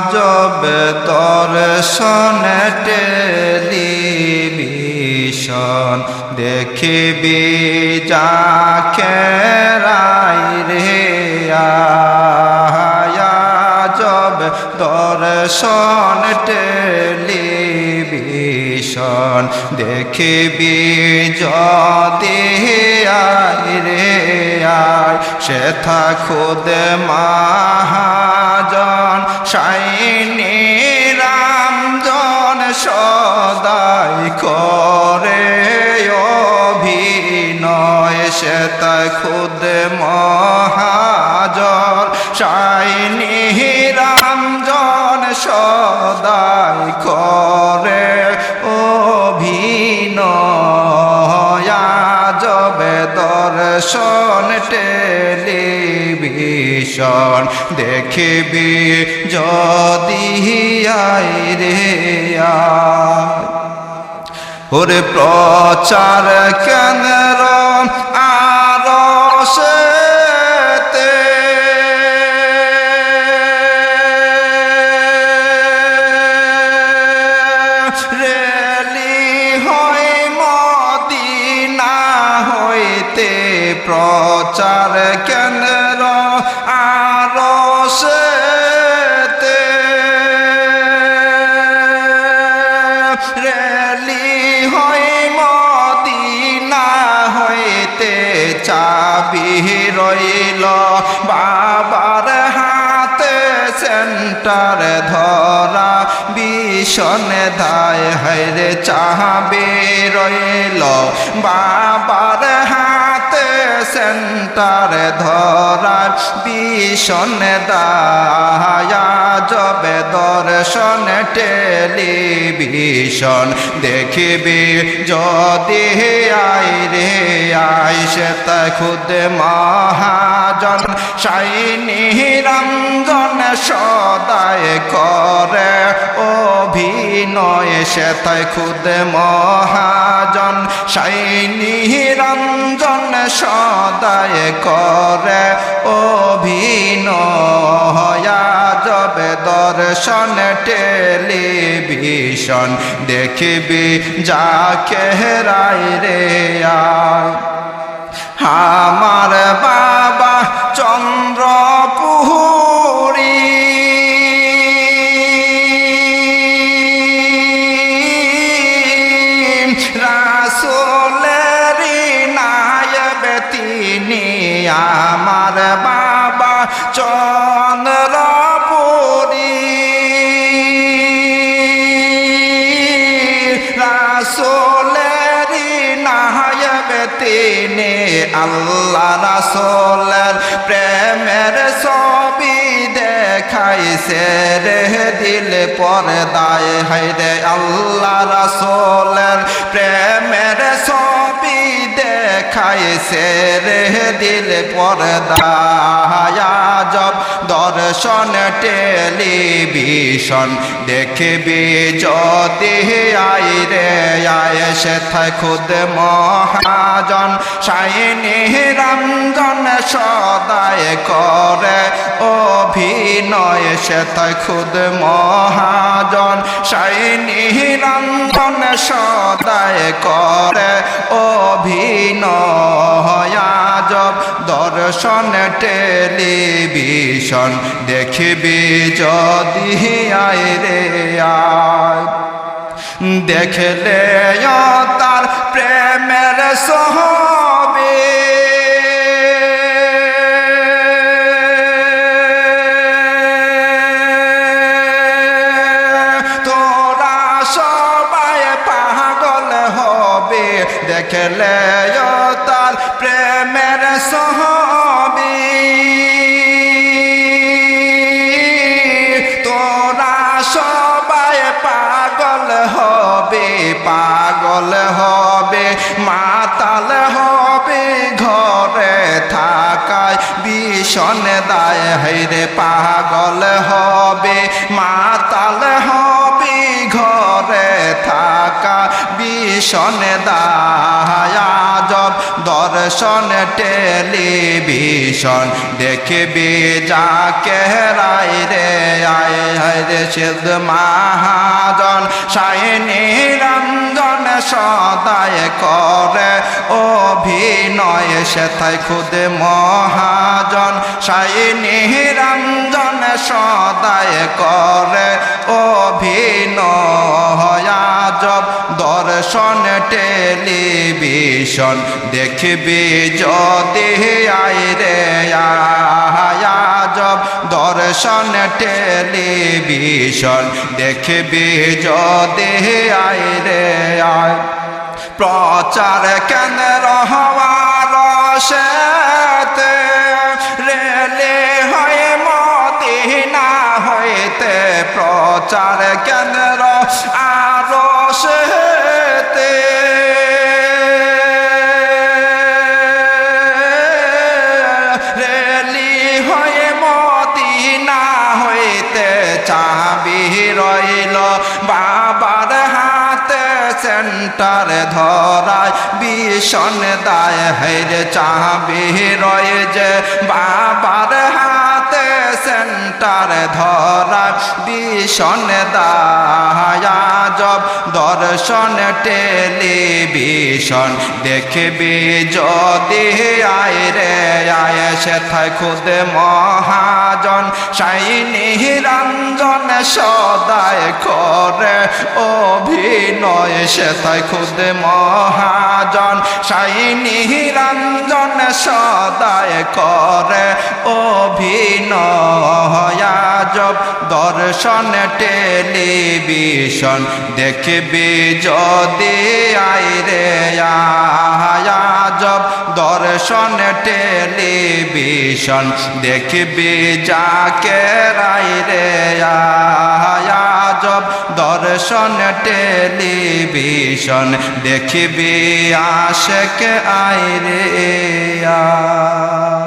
আজব দর্শন টেলিভিশন। দেখিবি যাকে রাই রে আজব দর্শন টেলিভিশন। দেখিবি যদি আই রে আয় সেথা খুদ মহাজন সাইনি রামজন সদাই করে অভিনয় সেথা খুদ মহাজর। সাইনি রামজন সদাই করে দর্শন টেলিভিশন দেখিবি যদি আই রে। ওরে প্রচার কেন্দ্র প্রচার কেন্দ্র আর সেতে? রেলি হয় মদিনা হইতে চাবি রইল। বাবার হাতে সেন্টার ধরা ভীষণ দায় হাইরে চাবি রইল। বাবার হাতে সেন্টার ধরা ভীষণ দায়া, যবে দর্শন টেলিভিশন দেখিবি, যদি আই রে আই সে তা খুদ মহাজন, সাইনি রঞ্জন সদায় করে অভিনয় সে তাই খুদ মহাজন, সাইনি রঞ্জন সদায় করে অভিনয় যাবে দর্শন টেলিভিশন, দেখবি যাকে রাই রে আমার বাবা চন্দ্রপুরী আল্লাহ রাসোলের প্রেমের ছবি দেখাইছে রে দিল পর্দায়। হাইরে আল্লাহ রাসোলের প্রেমের ছবি দেখাইছে রে দিল পর্দায়। জব দর্শন টেলিভিশন দেখবি যদি আই রে আয় সে খুদ মহাজন। সাইনি রঞ্জন সদায় করে অভিনয়, সে খুদ মহাজন। সাইনি রঞ্জন সদায় করে অভিনয়। দর্শন টেলিভিশন দেখবি যদি আয় রে আয়। দেখলে তার প্রেমের সহবে। তোরা পাগল হবে। দেখলে তার প্রেমের সহবি। হবে, পাগল হবে। মাতাল হবে, ঘরে থাকায় ভীষণ দায়। হাইরে পাগল হবে, মাতাল হবে, ঘরে থাকা ভীষণ দায়া। জব দর্শন, টেলিভিশন, দেখবি যাকে রায় মহাজন সাইনি রঞ্জন সদায় করে অভিনয়, সেথায় খুদে মহাজন সাইনি রঞ্জন সদায় করে অভিনয়াজব দর্শন, টেলিভিশন, দেখবি যদি আইরে আজব দর্শন টেলিভিশন দেখবি যদি আইরে আয়। প্রচার কেন্দ্র হওয়ার সেতে রেলে হয় মদিনা হইতে প্রচার কেন্দ্র সেন্টার ধরায় ভীষণ দায়। হেরে চাবি রয়ে যে বাবার হাতে সেন্টার ধরায় ভীষণ দায়াজব। দর্শন টেলিভিশন দেখবি যদি আয় রে, আয় সেথায় খুদ মহাজন। সাইনি রঞ্জন সদায় করে অভিনয় সেথায় খুদ মহাজন। সাইনি রঞ্জন সদায় করে অভিনয়। আজব দর্শন টেলিভিশন দেখবি যদি আইরে আজব দর্শন টেলিভিশন দেখবি যাকে রাইরে আজব দর্শন টেলিভিশন দেখবি আশেক আইরে আ